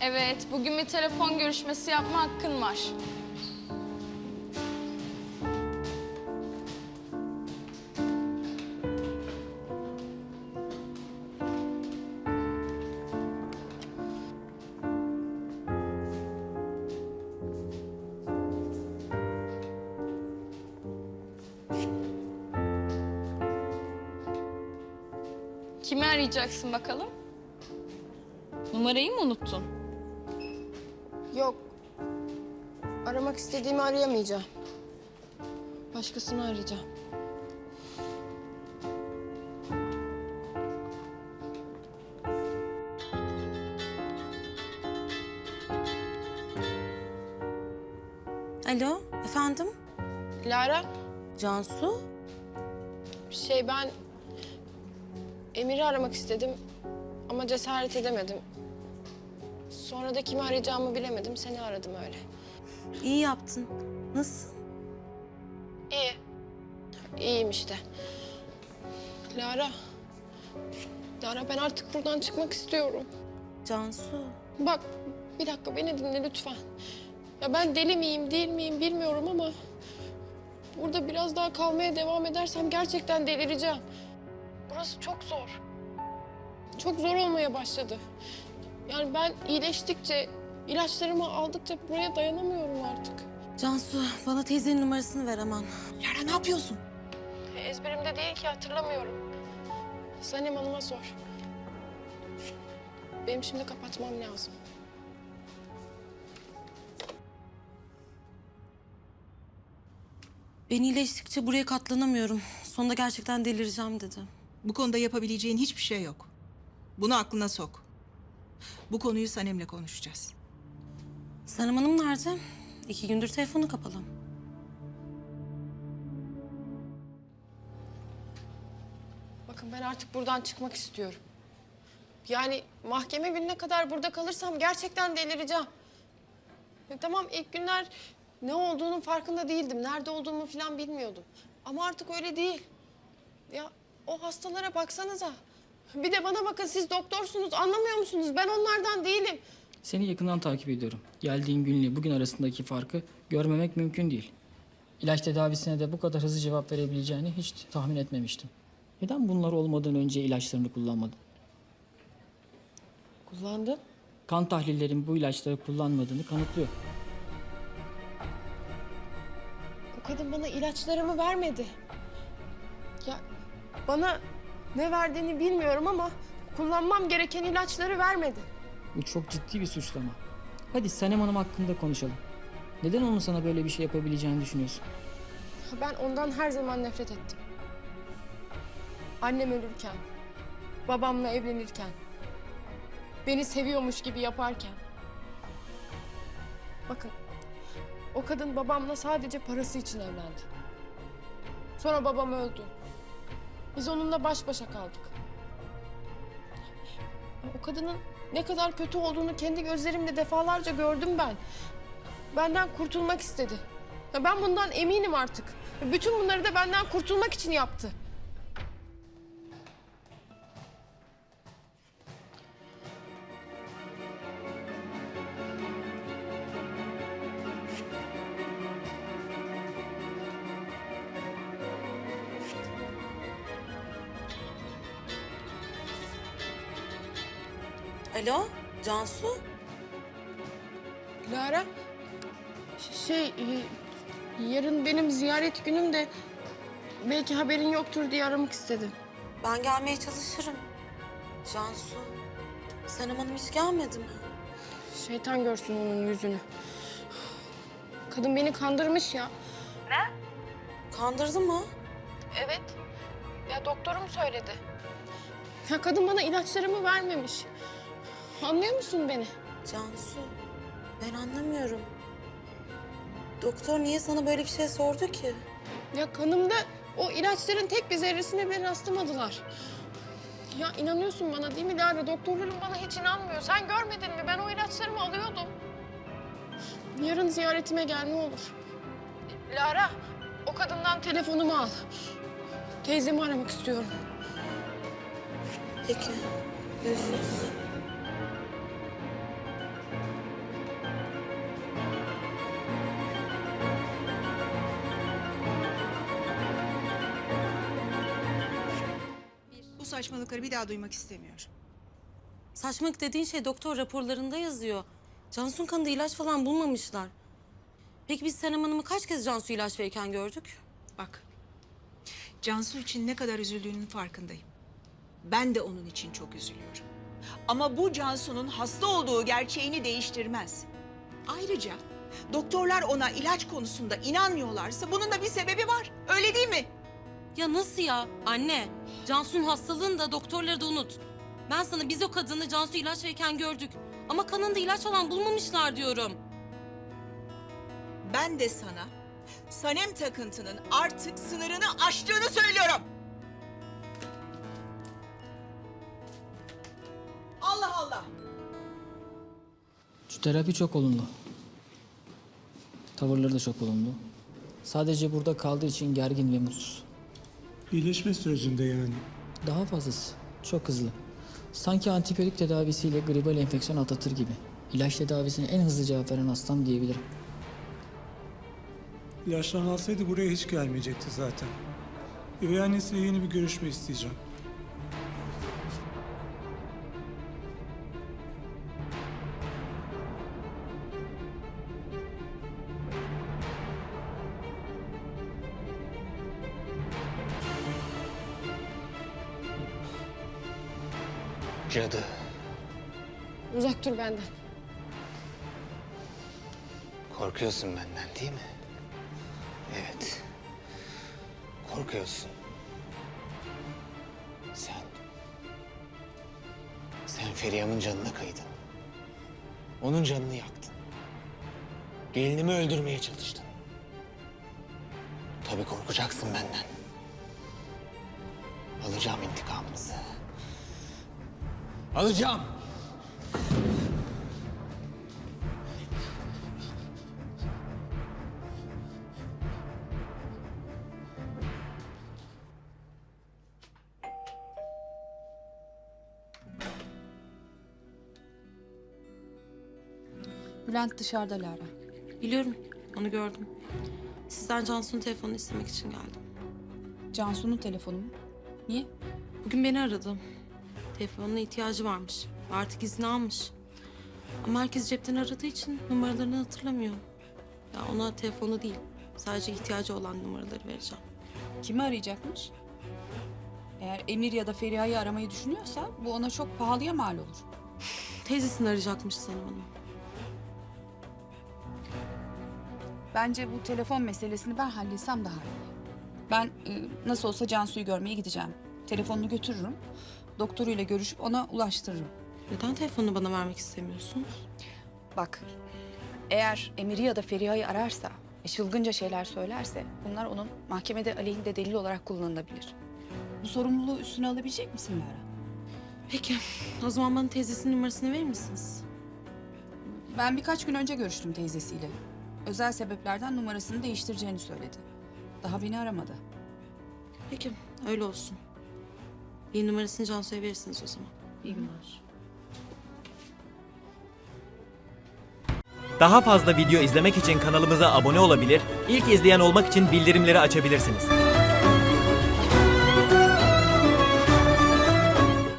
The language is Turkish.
Evet, bugün bir telefon görüşmesi yapma hakkın var. Kimi arayacaksın bakalım? Numarayı mı unuttun? Yok. Aramak istediğimi arayamayacağım. Başkasını arayacağım. Alo, efendim? Lara, Cansu? şey ben Emir'i aramak istedim ama cesaret edemedim. Sonra da kimi arayacağımı bilemedim. Seni aradım öyle. İyi yaptın. Nasıl? İyi. İyiyim işte. Lara. Lara ben artık buradan çıkmak istiyorum. Cansu. Bak bir dakika beni dinle lütfen. Ya ben deli miyim değil miyim bilmiyorum ama... ...burada biraz daha kalmaya devam edersem gerçekten delireceğim. Burası çok zor. Çok zor olmaya başladı. Yani ben iyileştikçe, ilaçlarımı aldıkça buraya dayanamıyorum artık. Cansu, bana teyzenin numarasını ver aman. Lara ne yapıyorsun? Ezberimde değil ki hatırlamıyorum. Sanem Hanım'a sor. Benim şimdi kapatmam lazım. Ben iyileştikçe buraya katlanamıyorum. Sonunda gerçekten delireceğim dedi. Bu konuda yapabileceğin hiçbir şey yok. Bunu aklına sok. Bu konuyu Sanem'le konuşacağız. Sanem Hanım nerede? İki gündür telefonu kapalı. Bakın ben artık buradan çıkmak istiyorum. Yani mahkeme gününe kadar burada kalırsam gerçekten delireceğim. Ya tamam ilk günler ne olduğunun farkında değildim. Nerede olduğumu falan bilmiyordum. Ama artık öyle değil. Ya o hastalara baksanıza. Bir de bana bakın siz doktorsunuz anlamıyor musunuz? Ben onlardan değilim. Seni yakından takip ediyorum. Geldiğin günle bugün arasındaki farkı görmemek mümkün değil. İlaç tedavisine de bu kadar hızlı cevap verebileceğini hiç tahmin etmemiştim. Neden bunlar olmadan önce ilaçlarını kullanmadın? Kullandım. Kan tahlillerin bu ilaçları kullanmadığını kanıtlıyor. O kadın bana ilaçlarımı vermedi. Ya bana ne verdiğini bilmiyorum ama kullanmam gereken ilaçları vermedi. Bu çok ciddi bir suçlama. Hadi Sanem Hanım hakkında konuşalım. Neden onun sana böyle bir şey yapabileceğini düşünüyorsun? Ben ondan her zaman nefret ettim. Annem ölürken, babamla evlenirken, beni seviyormuş gibi yaparken. Bakın, o kadın babamla sadece parası için evlendi. Sonra babam öldü. Biz onunla baş başa kaldık. O kadının ne kadar kötü olduğunu kendi gözlerimle defalarca gördüm ben. Benden kurtulmak istedi. Ya ben bundan eminim artık. Bütün bunları da benden kurtulmak için yaptı. Alo, Cansu? Lara, ş- şey, e, yarın benim ziyaret günüm de belki haberin yoktur diye aramak istedim. Ben gelmeye çalışırım. Cansu, Sanem Hanım hiç gelmedi mi? Şeytan görsün onun yüzünü. Kadın beni kandırmış ya. Kandırdı mı? Evet. Ya doktorum söyledi. Ya kadın bana ilaçlarımı vermemiş. Anlıyor musun beni? Cansu, ben anlamıyorum. Doktor niye sana böyle bir şey sordu ki? Ya kanımda o ilaçların tek bir zerresine bile rastlamadılar. Ya inanıyorsun bana değil mi Lara? Doktorlarım bana hiç inanmıyor. Sen görmedin mi? Ben o ilaçlarımı alıyordum. Yarın ziyaretime gel ne olur. Lara, o kadından telefonumu al. Teyzemi aramak istiyorum. Peki, görüşürüz. Saçmalıkları bir daha duymak istemiyorum. Saçmalık dediğin şey doktor raporlarında yazıyor. Cansu'nun kanında ilaç falan bulmamışlar. Peki biz Senem Hanım'ı kaç kez Cansu ilaç verirken gördük? Bak, Cansu için ne kadar üzüldüğünün farkındayım. Ben de onun için çok üzülüyorum. Ama bu Cansu'nun hasta olduğu gerçeğini değiştirmez. Ayrıca doktorlar ona ilaç konusunda inanmıyorlarsa bunun da bir sebebi var. Öyle değil mi? Ya nasıl ya? Anne, Cansu'nun hastalığını da doktorları da unut. Ben sana biz o kadını Cansu ilaç verirken gördük. Ama kanında ilaç falan bulmamışlar diyorum. Ben de sana Sanem takıntının artık sınırını aştığını söylüyorum. Allah Allah. Şu terapi çok olumlu. Tavırları da çok olumlu. Sadece burada kaldığı için gergin ve mutsuz. İyileşme sürecinde yani. Daha fazlası. Çok hızlı. Sanki antibiyotik tedavisiyle gribal enfeksiyon atlatır gibi. İlaç tedavisine en hızlı cevap veren hastam diyebilirim. İlaçlarını alsaydı buraya hiç gelmeyecekti zaten. Üvey annesiyle yeni bir görüşme isteyeceğim. Cadı. Uzak dur benden. Korkuyorsun benden değil mi? Evet. Korkuyorsun. Sen... Sen Feriha'nın canına kıydın. Onun canını yaktın. Gelinimi öldürmeye çalıştın. Tabii korkacaksın benden. Alacağım intikamınızı. Alacağım. Bülent dışarıda Lara. Biliyorum, onu gördüm. Sizden Cansu'nun telefonunu istemek için geldim. Cansu'nun telefonu mu? Niye? Bugün beni aradı. Telefonuna ihtiyacı varmış. Artık izni almış. Ama herkes cepten aradığı için numaralarını hatırlamıyor. Ya ona telefonu değil, sadece ihtiyacı olan numaraları vereceğim. Kimi arayacakmış? Eğer Emir ya da Feriha'yı aramayı düşünüyorsa bu ona çok pahalıya mal olur. Teyzesini arayacakmış Sanem Hanım. Bence bu telefon meselesini ben halletsem daha iyi. Ben e, nasıl olsa Cansu'yu görmeye gideceğim. Telefonunu götürürüm. Doktoruyla görüşüp ona ulaştırırım. Neden telefonunu bana vermek istemiyorsunuz? Bak, eğer Emir'i ya da Feriha'yı ararsa ve çılgınca şeyler söylerse bunlar onun mahkemede aleyhinde delil olarak kullanılabilir. Bu sorumluluğu üstüne alabilecek misin Lara? Peki, o zaman bana teyzesinin numarasını verir misiniz? Ben birkaç gün önce görüştüm teyzesiyle. Özel sebeplerden numarasını değiştireceğini söyledi. Daha beni aramadı. Peki, öyle olsun. Bir numarasını Cansu'ya verirsiniz o zaman. İyi günler. Daha fazla video izlemek için kanalımıza abone olabilir, ilk izleyen olmak için bildirimleri açabilirsiniz.